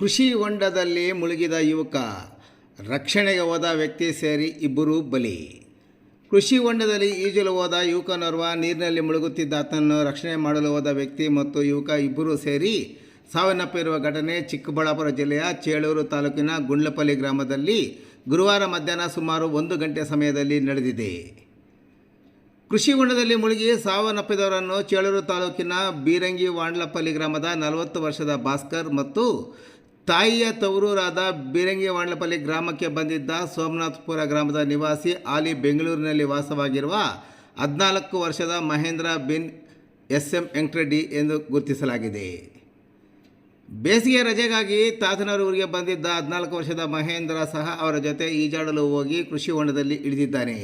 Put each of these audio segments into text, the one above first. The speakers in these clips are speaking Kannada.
ಕೃಷಿ ಹೊಂಡದಲ್ಲಿ ಮುಳುಗಿದ ಯುವಕ, ರಕ್ಷಣೆಗೆ ಹೋದ ವ್ಯಕ್ತಿ ಸೇರಿ ಇಬ್ಬರು ಬಲಿ. ಕೃಷಿ ಹೊಂಡದಲ್ಲಿ ಈಜಲು ಹೋದ ಯುವಕನೋರ್ವ, ನೀರಿನಲ್ಲಿ ಮುಳುಗುತ್ತಿದ್ದ ಆತನನ್ನು ರಕ್ಷಣೆ ಮಾಡಲು ಹೋದ ವ್ಯಕ್ತಿ ಮತ್ತು ಯುವಕ ಇಬ್ಬರು ಸೇರಿ ಸಾವನ್ನಪ್ಪಿರುವ ಘಟನೆ ಚಿಕ್ಕಬಳ್ಳಾಪುರ ಜಿಲ್ಲೆಯ ಚೇಳೂರು ತಾಲೂಕಿನ ಗುಂಡ್ಲಪಲ್ಲಿ ಗ್ರಾಮದಲ್ಲಿ ಗುರುವಾರ ಮಧ್ಯಾಹ್ನ ಸುಮಾರು ಒಂದು ಗಂಟೆ ಸಮಯದಲ್ಲಿ ನಡೆದಿದೆ. ಕೃಷಿ ಹೊಂಡದಲ್ಲಿ ಮುಳುಗಿ ಸಾವನ್ನಪ್ಪಿದವರನ್ನು ಚೇಳೂರು ತಾಲೂಕಿನ ಬೀರಂಗಿ ವಾಂಡ್ಲಪಲ್ಲಿ ಗ್ರಾಮದ ನಲವತ್ತು ವರ್ಷದ ಭಾಸ್ಕರ್ ಮತ್ತು ತಾಯಿಯ ತವರೂರಾದ ಬೀರಂಗಿ ವಾಂಡ್ಲಪಲ್ಲಿ ಗ್ರಾಮಕ್ಕೆ ಬಂದಿದ್ದ ಸೋಮನಾಥಪುರ ಗ್ರಾಮದ ನಿವಾಸಿ ಆಲಿ ಬೆಂಗಳೂರಿನಲ್ಲಿ ವಾಸವಾಗಿರುವ ಹದಿನಾಲ್ಕು ವರ್ಷದ ಮಹೇಂದ್ರ ಬಿನ್ ಎಸ್ ಎಂ ವೆಂಕಟರೆಡ್ಡಿ ಎಂದು ಗುರುತಿಸಲಾಗಿದೆ. ಬೇಸಿಗೆ ರಜೆಗಾಗಿ ತಾತನವರ ಊರಿಗೆ ಬಂದಿದ್ದ ಹದಿನಾಲ್ಕು ವರ್ಷದ ಮಹೇಂದ್ರ ಸಹ ಅವರ ಜೊತೆ ಈಜಾಡಲು ಹೋಗಿ ಕೃಷಿ ಹೊಂಡದಲ್ಲಿ ಇಳಿದಿದ್ದಾನೆ.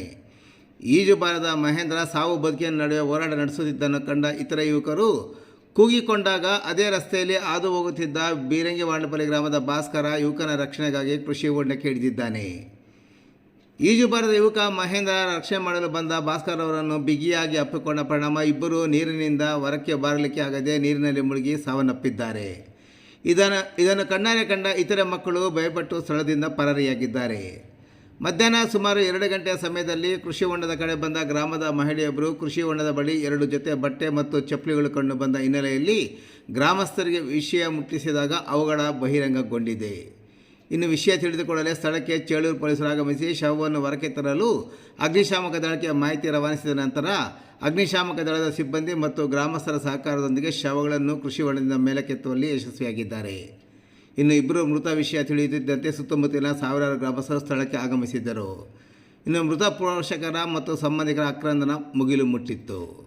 ಈಜು ಬಾರದ ಮಹೇಂದ್ರ ಸಾವು ಬದುಕಿನ ನಡುವೆ ಹೋರಾಟ ನಡೆಸುತ್ತಿದ್ದನ್ನು ಕಂಡ ಇತರ ಯುವಕರು ಕೂಗಿಕೊಂಡಾಗ ಅದೇ ರಸ್ತೆಯಲ್ಲಿ ಹಾದು ಹೋಗುತ್ತಿದ್ದ ಬೀರಂಗಿ ವಾಂಡಪಲ್ಲಿ ಗ್ರಾಮದ ಭಾಸ್ಕರ ಯುವಕನ ರಕ್ಷಣೆಗಾಗಿ ಕೃಷಿ ಹೊಂಡಕ್ಕೆ ಹಿಡಿದಿದ್ದಾನೆ ಈಜು ಬಾರದ ಯುವಕ ಮಹೇಂದ್ರ ರಕ್ಷಣೆ ಮಾಡಲು ಬಂದ ಭಾಸ್ಕರ್ ಅವರನ್ನು ಬಿಗಿಯಾಗಿ ಅಪ್ಪಿಕೊಂಡ ಪರಿಣಾಮ ಇಬ್ಬರು ನೀರಿನಿಂದ ಹೊರಕ್ಕೆ ಬಾರಲಿಕ್ಕೆ ಆಗದೆ ನೀರಿನಲ್ಲಿ ಮುಳುಗಿ ಸಾವನ್ನಪ್ಪಿದ್ದಾರೆ. ಇದನ್ನು ಇದನ್ನು ಕಣ್ಣಾರೆ ಕಂಡ ಇತರೆ ಮಕ್ಕಳು ಭಯಪಟ್ಟು ಸ್ಥಳದಿಂದ ಪರಾರಿಯಾಗಿದ್ದಾರೆ. ಮಧ್ಯಾಹ್ನ ಸುಮಾರು ಎರಡು ಗಂಟೆಯ ಸಮಯದಲ್ಲಿ ಕೃಷಿ ಹೊಂಡದ ಕಡೆ ಬಂದ ಗ್ರಾಮದ ಮಹಿಳೆಯೊಬ್ಬರು ಕೃಷಿ ಹೊಂಡದ ಬಳಿ ಎರಡು ಜೊತೆ ಬಟ್ಟೆ ಮತ್ತು ಚಪ್ಪಲಿಗಳು ಕಂಡು ಬಂದ ಹಿನ್ನೆಲೆಯಲ್ಲಿ ಗ್ರಾಮಸ್ಥರಿಗೆ ವಿಷಯ ಮುಟ್ಟಿಸಿದಾಗ ಅವುಗಳ ಬಹಿರಂಗಗೊಂಡಿದೆ. ಇನ್ನು ವಿಷಯ ತಿಳಿದುಕೊಳ್ಳಲೇ ಸ್ಥಳಕ್ಕೆ ಚೇಳೂರು ಪೊಲೀಸರು ಆಗಮಿಸಿ ಶವವನ್ನು ಹೊರಕೆ ತರಲು ಅಗ್ನಿಶಾಮಕ ದಳಕ್ಕೆ ಮಾಹಿತಿ ರವಾನಿಸಿದ ನಂತರ ಅಗ್ನಿಶಾಮಕ ದಳದ ಸಿಬ್ಬಂದಿ ಮತ್ತು ಗ್ರಾಮಸ್ಥರ ಸಹಕಾರದೊಂದಿಗೆ ಶವಗಳನ್ನು ಕೃಷಿ ಹೊಂಡದಿಂದ ಮೇಲಕ್ಕೆತ್ತುವಲ್ಲಿ ಯಶಸ್ವಿಯಾಗಿದ್ದಾರೆ. ಇನ್ನು ಇಬ್ಬರು ಮೃತ ವಿಷಯ ತಿಳಿಯುತ್ತಿದ್ದಂತೆ ಸುತ್ತಮುತ್ತಲಿನ ಸಾವಿರಾರು ಗ್ರಾಮಸ್ಥರು ಸ್ಥಳಕ್ಕೆ ಆಗಮಿಸಿದ್ದರು. ಇನ್ನು ಮೃತ ಪೋಷಕರ ಮತ್ತು ಸಂಬಂಧಿಕರ ಆಕ್ರಂದನ ಮುಗಿಲು ಮುಟ್ಟಿತ್ತು.